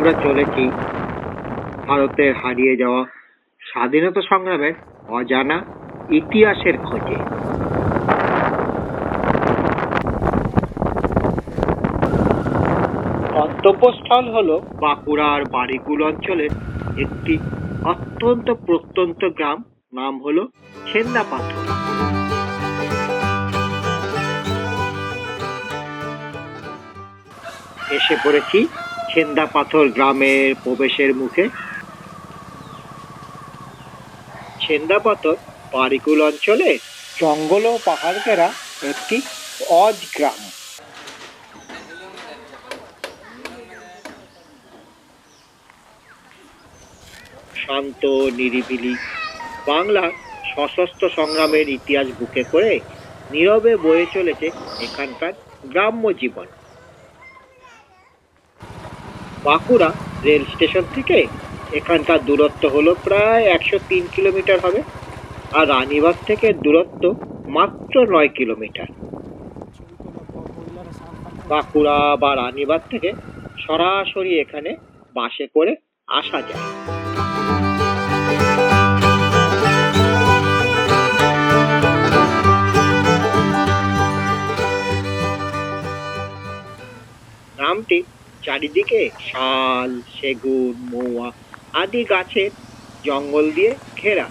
আমরা চলেছি ভারতের হারিয়ে যাওয়া স্বাধীনতা সংগ্রামের অজানা ইতিহাসের খোঁজে। গন্তব্যস্থল হলো বাঁকুড়ার বাড়িকুল অঞ্চলের একটি অত্যন্ত প্রত্যন্ত গ্রাম, নাম হলো ছেন্দাপাথর এসে পড়েছি ছেন্দাপাথর গ্রামের প্রবেশের মুখে। ছেন্দাপাথর বারিকুল অঞ্চলে জঙ্গল ও পাহাড় ঘেরা একটি অজ গ্রাম। শান্ত, নিরিবিলি বাংলার সশস্ত্র সংগ্রামের ইতিহাস বুকে করে নীরবে বয়ে চলেছে এখানকার গ্রাম্য জীবন। বাঁকুড়া রেল স্টেশন থেকে। এখানকার দূরত্ব হলো প্রায় একশো তিন কিলোমিটার হবে আর রানীবাগ থেকে দূরত্ব মাত্র নয় কিলোমিটার। বাঁকুড়া বা রানীবাগ থেকে সরাসরি এখানে বাসে করে আসা যায়। চারিদিকে শাল, সেগুন, মৌয়া আদি গাছের জঙ্গল দিয়ে ঘেরা।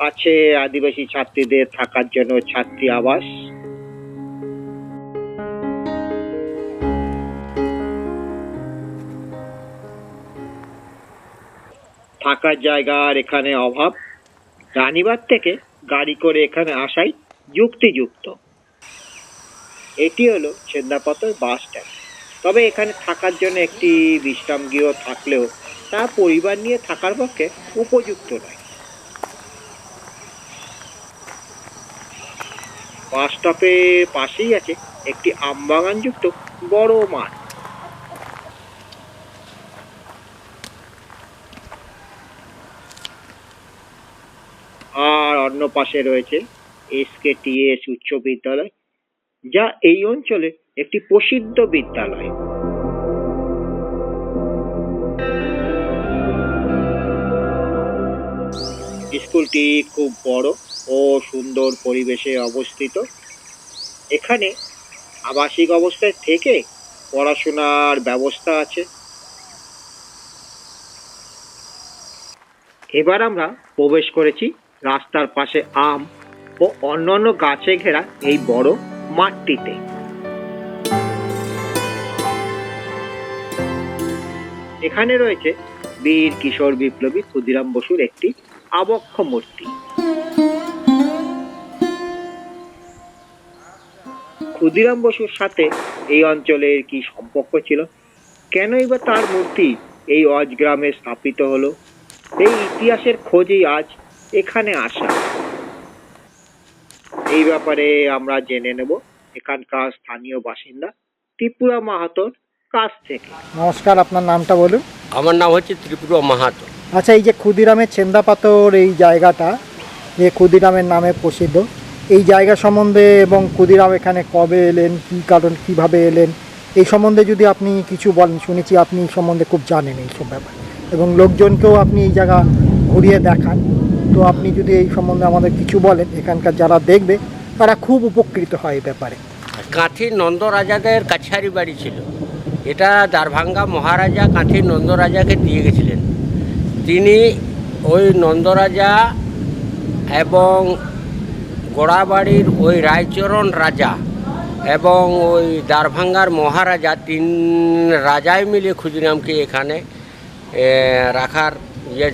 আছে আদিবাসী ছাত্রীদের থাকার জন্য ছাত্রী আবাস। থাকার জায়গার এখানে অভাব। রানীবাগ থেকে গাড়ি করে এখানে আসাই যুক্তিযুক্ত। এটি হলো ছেন্দাপাতর বাস স্ট্যান্ড। তবে এখানে থাকার জন্য একটি বিশ্রাম গৃহ থাকলেও তা পরিবার নিয়ে থাকার পক্ষে উপযুক্ত নয়। বাস স্টপের পাশেই আছে একটি আমবাগান যুক্ত বড় মাঠ। আর অন্য পাশে রয়েছে এসকেটিএস উচ্চ বিদ্যালয়, যা এই অঞ্চলে একটি প্রসিদ্ধ বিদ্যালয়। স্কুলটি খুব বড় ও সুন্দর পরিবেশে অবস্থিত। এখানে আবাসিক অবস্থায় থেকে পড়াশোনার ব্যবস্থা আছে। এবার আমরা প্রবেশ করেছি রাস্তার পাশে আম ও অন্যান্য গাছে ঘেরা এই বড় মাঠটিতে। এখানে রয়েছে বীর কিশোর বিপ্লবী ক্ষুদিরাম বসুর একটি আবক্ষ মূর্তি। ক্ষুদিরাম বসুর সাথে এই অঞ্চলের কি সম্পর্ক ছিল? কেনই বা তার মূর্তি এই অজ গ্রামে স্থাপিত হলো? এই ইতিহাসের খোঁজেই আজ এখানে আসা। এই ব্যাপারে আমরা জেনে নেব এখানকার স্থানীয় বাসিন্দা ত্রিপুরা মাহাতোর কাছ থেকে। নমস্কার আপনার নামটা বলুন। আমার নাম হচ্ছে ত্রিপুরা মাহাতো আচ্ছা এই যে ক্ষুদিরামের ছেন্দাপাতর এই জায়গাটা যে ক্ষুদিরামের নামে প্রসিদ্ধ। এই জায়গা সম্বন্ধে এবং ক্ষুদিরাম এখানে কবে এলেন কী কারণ কীভাবে এলেন এই সম্বন্ধে যদি আপনি কিছু বলেন শুনেছি আপনি এই সম্বন্ধে খুব জানেন এইসব ব্যাপার। এবং লোকজনকেও আপনি এই জায়গা ঘুরিয়ে দেখান। তো আপনি যদি এই সম্বন্ধে আমাদের কিছু বলেন, এখানকার যারা দেখবে, তারা খুব উপকৃত হয় এই ব্যাপারে। কাঁথি নন্দরাজাদের কাছারি বাড়ি ছিল। এটা দারভাঙ্গা মহারাজা কাঁথি নন্দরাজাকে দিয়ে গেছিলেন। তিনি ওই নন্দরাজা এবং গোড়াবাড়ির ওই রায়চরণ রাজা এবং ওই দারভাঙ্গার মহারাজা তিন রাজাই মিলে ক্ষুদিরামকে এখানে রাখার ইয়ে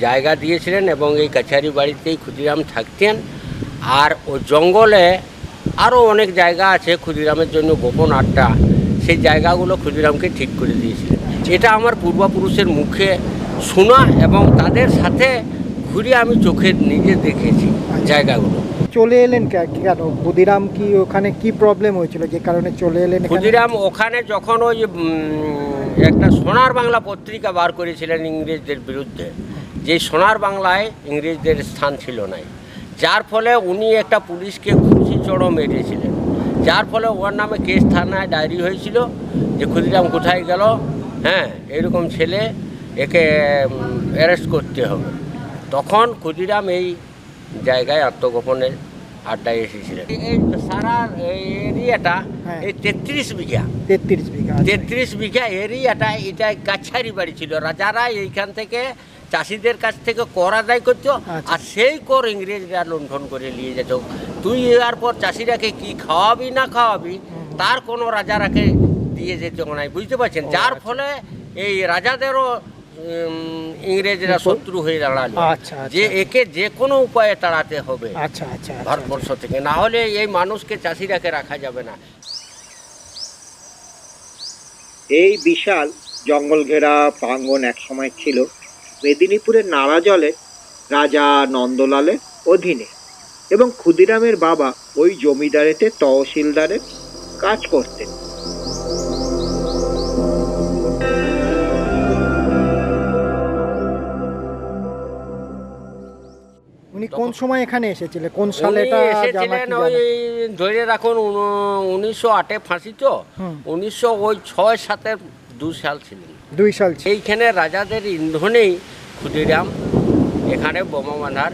জায়গা দিয়েছিলেন এবং এই কাছারি বাড়িতেই ক্ষুদিরাম থাকতেন। আর ও জঙ্গলে আরও অনেক জায়গা আছে ক্ষুদিরামের জন্য গোপন আড্ডা। সেই জায়গাগুলো ক্ষুদিরামকে ঠিক করে দিয়েছিলেন। এটা আমার পূর্বপুরুষের মুখে শোনা এবং তাদের সাথে ঘুরে আমি চোখের নিজে দেখেছি জায়গাগুলো। চলে এলেন কেন? ক্ষুদিরাম কি ওখানে কি প্রবলেম হয়েছিল? যে কারণে চলে এলেন ক্ষুদিরাম ওখানে যখন ওই একটা সোনার বাংলা পত্রিকা বার করেছিলেন ইংরেজদের বিরুদ্ধে যে সোনার বাংলায় ইংরেজদের স্থান ছিল নাই। যার ফলে উনি একটা পুলিশকে খুশি চড়ো মেরেছিলেন যার ফলে ওর নামে কেস থানায় ডায়েরি হয়েছিল যে ক্ষুদিরাম কোথায় গেল হ্যাঁ এরকম ছেলে একে অ্যারেস্ট করতে হবে। তখন ক্ষুদিরাম এই জায়গায় আত্মগোপনের আড্ডায় এসেছিলেন এই সারা এরিয়াটা হ্যাঁ। এই তেত্রিশ বিঘা তেত্রিশ বিঘা আচ্ছা। তেত্রিশ বিঘা এরিয়াটা এটা কাছারি বাড়ি ছিল রাজারা এইখান থেকে চাষিদের কাছ থেকে কর আদায় করতো আচ্ছা। আর সেই কর ইংরেজরা লুণ্ঠন করে নিয়ে যেত তুই এর পর চাষিরাকে কি খাওয়াবি না খাওয়াবি তার কোনো রাজারাকে দিয়ে যেত নাই বুঝতে পারছেন যার আচ্ছা। ফলে এই রাজাদেরও ইংরেজরা শত্রু হয়ে দাঁড়াল। আচ্ছা, আচ্ছা। যে একে যে কোনো উপায়ে তাড়াতে হবে। আচ্ছা ভারতবর্ষ থেকে। না হলে এই মানুষকে চাষিরাকে রাখা যাবে না। এই বিশাল জঙ্গল ঘেরা প্রাঙ্গণ একসময় ছিল মেদিনীপুরের নালা জলে রাজা নন্দলালের অধীনে এবং ক্ষুদিরামের বাবা ওই জমিদারেতে তহসিলদারের কাজ করতেন। কোন সময় এখানে এসেছিলে? কোন সালে এটা এসেছিলেন ওই ধরে রাখুন উনিশশো আটে ফাঁসি তো? উনিশশো ওই ছয় সাতের দু সাল ছিলেন। দুই সাল। এইখানে রাজাদের ইন্ধনেই ক্ষুদিরাম এখানে বোমা বাঁধার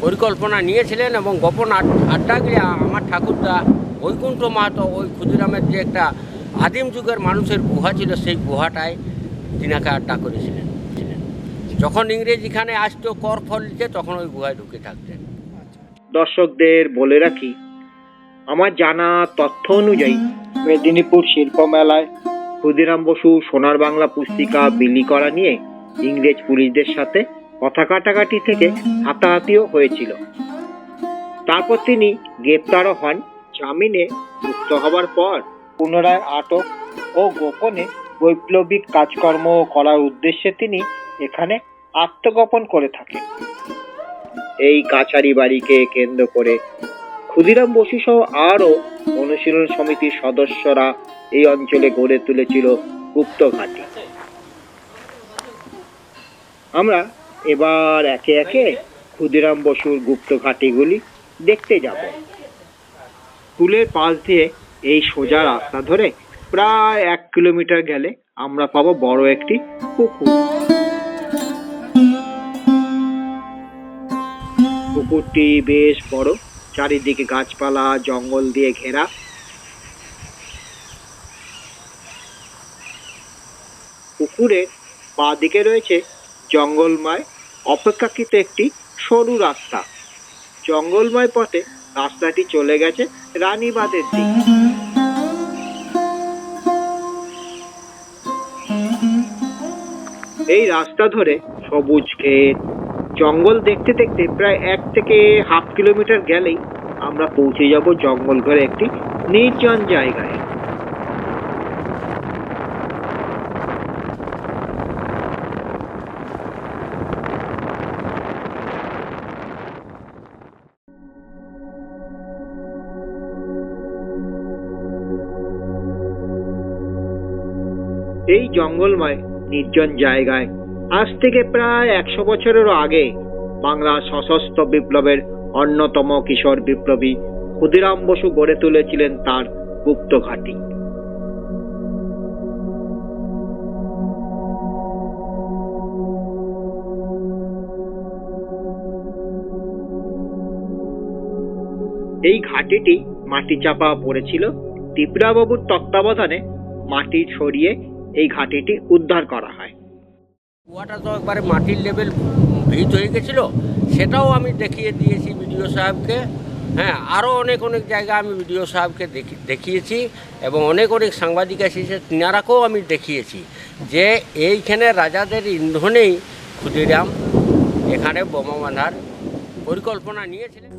পরিকল্পনা নিয়েছিলেন এবং গোপন আড- আড্ডা গিয়ে আমার ঠাকুরদা বৈকুণ্ঠ মাহাতো ওই ক্ষুদিরামের যে একটা আদিম যুগের মানুষের গুহা ছিল সেই গুহাটায় তিনাকে আড্ডা করেছিলেন। ছিলেন। যখন ইংরেজ এখানে আসতো, কর ফল দিতে তখন ওই গুহায় ঢুকে থাকতেন। দর্শকদের বলে রাখি, আমার জানা তথ্য অনুযায়ী মেদিনীপুর শিল্প মেলায় ক্ষুদিরাম বসু সোনার বাংলা পুস্তিকা বিলি করা নিয়ে ইংরেজ পুলিশদের সাথে কথা কাটাকাটি থেকে হাতাহাতিও হয়েছিল। তারপর তিনি গ্রেপ্তারও হন। জামিনে মুক্ত হবার পর পুনরায় আটক ও গোপনে বৈপ্লবিক কাজকর্ম করার উদ্দেশ্যে তিনি এখানে আত্মগোপন করে থাকে। এই কাছারি বাড়িকে কেন্দ্র করে ক্ষুদিরাম বসু সহ আরও অনুশীলন সমিতির সদস্যরা এই অঞ্চলে গড়ে তুলেছিল গুপ্ত ঘাঁটি। আমরা এবার একে একে ক্ষুদিরাম বসুর গুপ্ত ঘাঁটিগুলি দেখতে যাব। স্কুলের পাশ দিয়ে এই সোজা রাস্তা ধরে প্রায় এক কিলোমিটার গেলে আমরা পাবো বড় একটি পুকুর। পুকুরটি বেশ বড়। চারিদিকে গাছপালা, জঙ্গল দিয়ে ঘেরা। পুকুরের বাঁ দিকে রয়েছে জঙ্গলময়, অপেক্ষাকৃত একটি সরু রাস্তা। জঙ্গলময় পথে রাস্তাটি চলে গেছে রানীবাঁধের দিকে। এই রাস্তা ধরে সবুজ ক্ষেত জঙ্গল দেখতে দেখতে প্রায় এক থেকে হাফ কিলোমিটার গেলেই আমরা পৌঁছে যাব জঙ্গল ঘরে একটি নির্জন জায়গায়। এই জঙ্গলময় নির্জন জায়গায় আজ থেকে প্রায় একশো বছরেরও আগে বাংলা সশস্ত্র বিপ্লবের অন্যতম কিশোর বিপ্লবী ক্ষুদিরাম বসু গড়ে তুলেছিলেন তার গুপ্ত ঘাঁটি। এই ঘাটিটি মাটি চাপা পড়েছিল। ত্রিপুরাবাবুর তত্ত্বাবধানে মাটি সরিয়ে এই ঘাটিটি উদ্ধার করা হয়। কুয়াটা তো একবারে মাটির লেভেল ভিত হয়ে গেছিল, সেটাও আমি দেখিয়ে দিয়েছি বিডিও সাহেবকে। হ্যাঁ আরও অনেক অনেক জায়গা আমি বিডিও সাহেবকে দেখি, দেখিয়েছি এবং অনেক অনেক সাংবাদিক এসেছে, তিনারাকেও আমি দেখিয়েছি যে এইখানে রাজাদের ইন্ধনেই ক্ষুদিরাম এখানে বোমা বাঁধার পরিকল্পনা নিয়েছিলেন।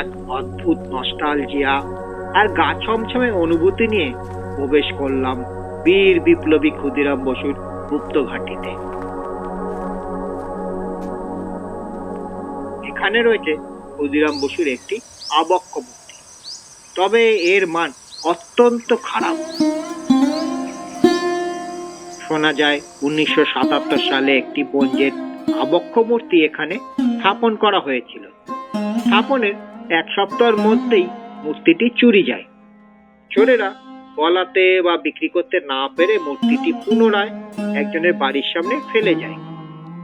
এক অদ্ভুত নস্টালজিয়া আর গা ছমছমে অনুভূতি নিয়ে প্রবেশ করলাম। বীর বিপ্লবী ক্ষুদিরাম বসুর গুপ্ত ঘাটিতে। এখানে রয়েছে ক্ষুদিরাম বসুর একটি আবক্ষ মূর্তি। তবে এর মান অত্যন্ত খারাপ। শোনা যায়, উনিশশো সাতাত্তর সালে একটি বঞ্জের আবক্ষ মূর্তি এখানে স্থাপন করা হয়েছিল। স্থাপনের এক সপ্তাহের মধ্যেই মূর্তিটি চুরি যায়। চোরেরা গলাতে বা বিক্রি করতে না পেরে মূর্তিটি পুনরায় একজনের বাড়ির সামনে ফেলে যায়।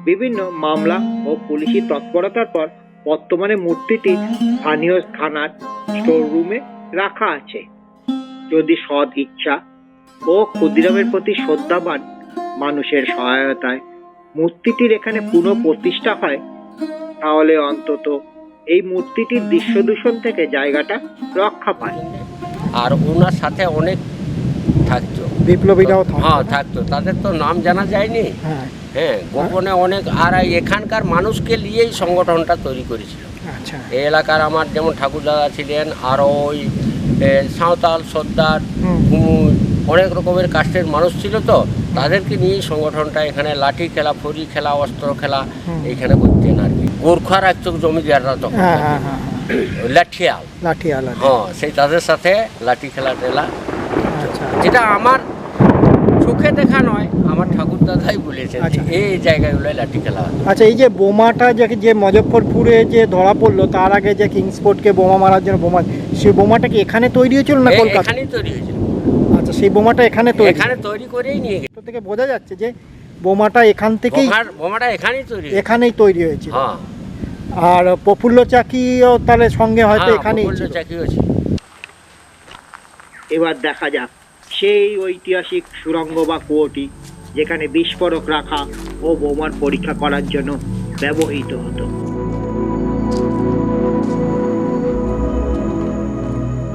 বিভিন্ন মামলা ও পুলিশি তৎপরতার পর বর্তমানে মূর্তিটি স্থানীয় থানার স্টোর রুমে রাখা আছে। যদি সৎ ইচ্ছা ও ক্ষুদিরামের প্রতি শ্রদ্ধাবান মানুষের সহায়তায় মূর্তিটির এখানে পুনঃ প্রতিষ্ঠা হয়, তাহলে অন্তত এই মূর্তিটির দৃশ্য দূষণ থেকে জায়গাটা রক্ষা পায়। আর ওনার সাথে অনেক থাকতো। বিপ্লবীরাও হ্যাঁ থাকতো। তাদের তো নাম জানা যায়নি? হ্যাঁ। হ্যাঁ গোপনে অনেক আর এখানকার মানুষকে নিয়েই সংগঠনটা তৈরি করেছিল। আচ্ছা। এই এলাকার আমার যেমন ঠাকুরদাদা ছিলেন আরও ওই সাঁওতাল সর্দার কুমুর অনেক রকমের কাস্টের মানুষ ছিল তো তাদেরকে নিয়েই সংগঠনটা এখানে লাঠি খেলা ফরি খেলা অস্ত্র খেলা এখানে করতেন আর কি। গোর্খা রাখত জমিদাররা তখন। হ্যাঁ। লাঠিয়াল হ্যাঁ সেই তাদের সাথে লাঠি খেলা টেলা। আচ্ছা। যেটা আমার চোখে দেখা নয় আমার ঠাকুর দাদাই বলেছেন যে আচ্ছা। এই জায়গাগুলোয় লাঠি খেলা আচ্ছা এই যে বোমাটা যে যে মজফরপুরে যে ধরা পড়ল তার আগে যে কিংসপোর্টকে বোমা মারার জন্য বোমা সেই বোমাটা কি এখানে তৈরি হয়েছিল না কলকাতা এখানেই তৈরি হয়েছিল। আচ্ছা সেই বোমাটা এখানে তৈরি এখানে তৈরি করেই নিয়ে গেছে। থেকে বোঝা যাচ্ছে যে বোমাটা এখান থেকেই বোমাটা এখানেই তৈরি হয়েছে। এখানেই তৈরি হয়েছিল। হ্যাঁ। আর প্রফুল্ল চাকিও তাহলে সঙ্গে হয়তো হ্যাঁ, এখানেই ছিল। এবার দেখা যাক সেই ঐতিহাসিক সুড়ঙ্গ বা কুয়োটি যেখানে বিস্ফোরক রাখা ও বোমার পরীক্ষা করার জন্য ব্যবহৃত হতো।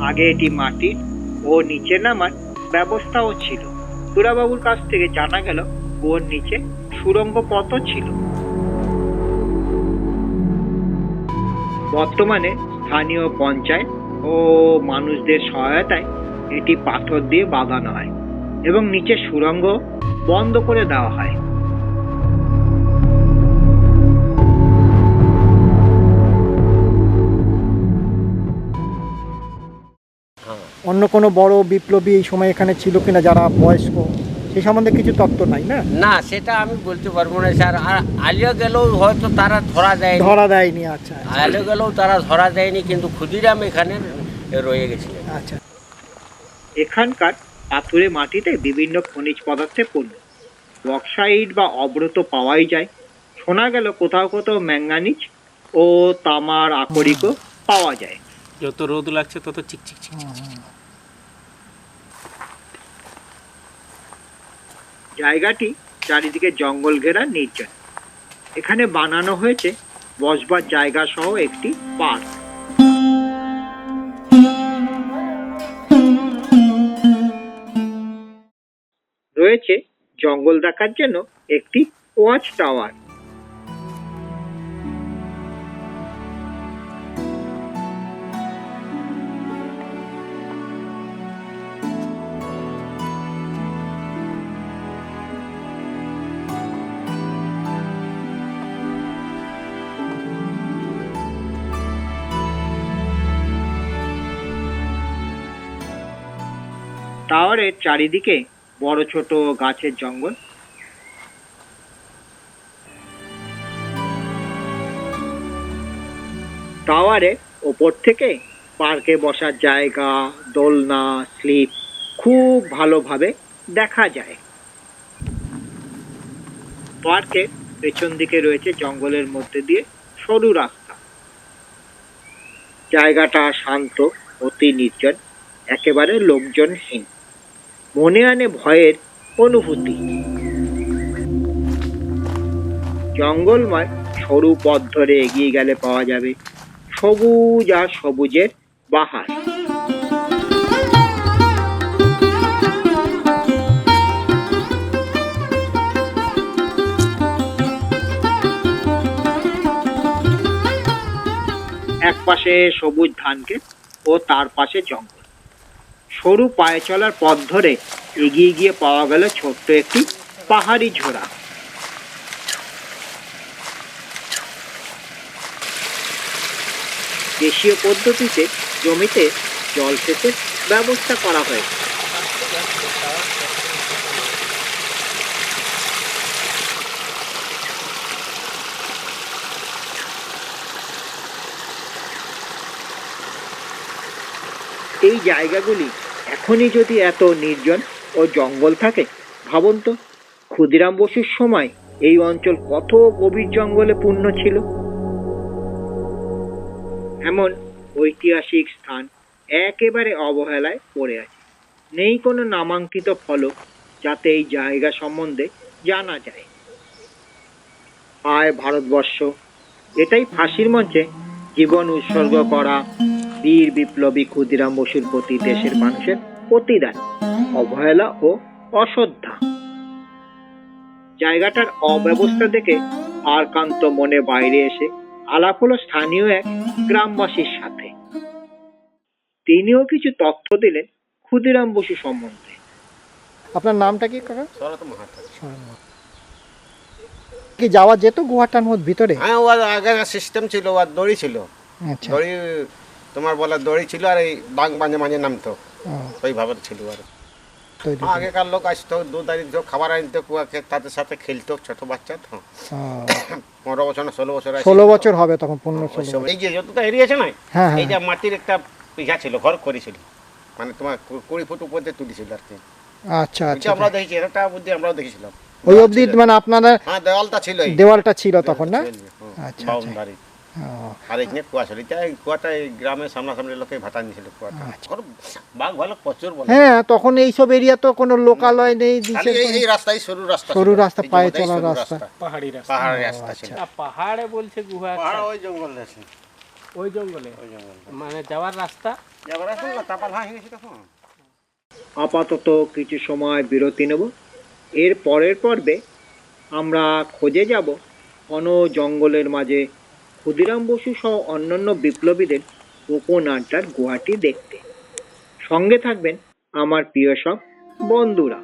আগে এটি মাটির ও নিচে নামার ব্যবস্থাও ছিল। সুরাবাবুর কাছ থেকে জানা গেল কুয়োর নিচে সুড়ঙ্গ পথও ছিল। বর্তমানে স্থানীয় পঞ্চায়েত ও মানুষদের সহায়তায় এটি পাথর দিয়ে বাঁধানো হয় এবং নিচে সুড়ঙ্গ বন্ধ করে দেওয়া হয়। অন্য কোনো বড় বিপ্লবী এই সময় এখানে ছিল কিনা যারা বয়স্ক? সম্বন্ধে কিছু তত্ত্ব নাই না? না সেটা আমি বলতে পারব না স্যার। আর আলিয়া গেলেও হয়তো তারা ধরা দেয়নি। ধরা দেয়নি আচ্ছা আলিয়া গেলেও তারা ধরা দেয়নি কিন্তু ক্ষুদিরাম এখানে রয়ে গেছিলেন। আচ্ছা। এখানকার পাথুরে মাটিতে বিভিন্ন খনিজ পদার্থে পূর্ণ বক্সাইড বা অব্রত পাওয়াই যায়। শোনা গেল কোথাও কোথাও ম্যাঙ্গানিজ ও তামার আকরিকও পাওয়া যায়। যত রোদ লাগছে তত চিকচিক চিক জায়গাটি চারিদিকে জঙ্গল ঘেরা নির্জন। এখানে বানানো হয়েছে বসবার জায়গা সহ একটি পার্ক। রয়েছে জঙ্গল দেখার জন্য একটি ওয়াচ টাওয়ার। টাওয়ারের চারিদিকে বড় ছোট গাছের জঙ্গল। টাওয়ারে ওপর থেকে পার্কে বসার জায়গা, দোলনা, স্লিপ খুব ভালোভাবে দেখা যায়। পার্কের পেছন দিকে রয়েছে জঙ্গলের মধ্যে দিয়ে সরু রাস্তা। জায়গাটা শান্ত, অতি নির্জন, একেবারে লোকজনহীন। মনে আনে ভয়ের অনুভূতি। জঙ্গলময় সরু পথ ধরে এগিয়ে গেলে পাওয়া যাবে সবুজ আর সবুজের বাহার। এক পাশে সবুজ ধানকে ও তার পাশে জঙ্গল। সরু পায়ে চলার পথ ধরে এগিয়ে গিয়ে পাওয়া গেল ছোট্ট একটি পাহাড়ি ঝোড়া। দেশীয় পদ্ধতিতে জমিতে জলসেচের ব্যবস্থা করা হয়েছে। এই জায়গাগুলি এখনই যদি এত নির্জন ও জঙ্গল থাকে, ভাবুন তো, ক্ষুদিরাম বসুর সময় এই অঞ্চল কত গভীর জঙ্গলে পূর্ণ ছিল। এমন ঐতিহাসিক স্থান একেবারে অবহেলায় পড়ে আছে। নেই কোনো নামাঙ্কিত ফলক যাতে এই জায়গা সম্বন্ধে জানা যায়। আয় ভারতবর্ষ, এটাই ফাঁসির মঞ্চে জীবন উৎসর্গ করা বীর বিপ্লবী ক্ষুদিরাম বসুর প্রতি দেশের মানুষের প্রতিদান অবহেলা ও অশ্রদ্ধা জায়গাটার অব্যবস্থা দেখে আরকান্ত মনে বাইরে এসে আলাপ হলো স্থানীয় এক গ্রামবাসীর সাথে। তিনিও কিছু তথ্য দিলেন ক্ষুদিরাম বসু সম্বন্ধে। আপনার নামটা কি কাকা? কি যাওয়া যেত গুহাটার মধ্যে ভিতরে? হ্যাঁ ও আগে সিস্টেম ছিল আর দড়ি ছিল। আচ্ছা। দড়ি তোমার বলা দড়ি ছিল আর এই বাঘ মাঝে মাঝে নামতো। ওইভাবে ছিল আর। আগেকার লোক আসতো দুধ আনিত খাবার আনতো কুয়াকে তাদের সাথে খেলতো ছোট বাচ্চা তো। পনেরো বছর না ষোলো বছর ষোলো বছর হবে তখন পনেরো এই যে যতটা এরিয়া আছে না হ্যাঁ এই যে হ্যাঁ মাটির একটা ইয়া ছিল ঘর করেছিল। মানে তোমার কুড়ি ফুট উপর দিয়ে তুলেছিল আর কি। আচ্ছা আচ্ছা আমরা দেখেছি একটা বুদ্ধি আমরাও দেখেছিলাম। ওই অবধি মানে আপনারা হ্যাঁ দেওয়ালটা ছিল দেওয়ালটা ছিল তখন না? ছিল, আচ্ছা, আচ্ছা। বাউন্ডারি। আর এখানে কুয়া ছিল কুয়াটা এই গ্রামের সামনাসামনি লোকে ভাতা নিয়েছিল কুয়াটা। আচ্ছা। বাঘ ভালো প্রচুর বলে। হ্যাঁ তখন এইসব এরিয়া তো কোনো লোকালয় নেই দিশের এই- রাস্তাই সরু রাস্তা সরু রাস্তা, পায়ে চলার রাস্তা। পাহাড়ি রাস্তা। পাহাড়ের রাস্তা ছিল। আচ্ছা। পাহাড়ে বলছে গুহা পাহাড় ওই জঙ্গল আছে। ওই জঙ্গলে? ওই জঙ্গল। মানে যাওয়ার রাস্তা? যাবার আছে না তাপাল ভাঙে গেছে তখন। আপাতত কিছু সময় বিরতি নেব। এর পরের পর্বে আমরা খোঁজে যাব ঘন জঙ্গলের মাঝে ক্ষুদিরাম বসু সহ অন্যান্য বিপ্লবীদের গোপন আড্ডার গুহাটি দেখতে। সঙ্গে থাকবেন আমার প্রিয় সব বন্ধুরা।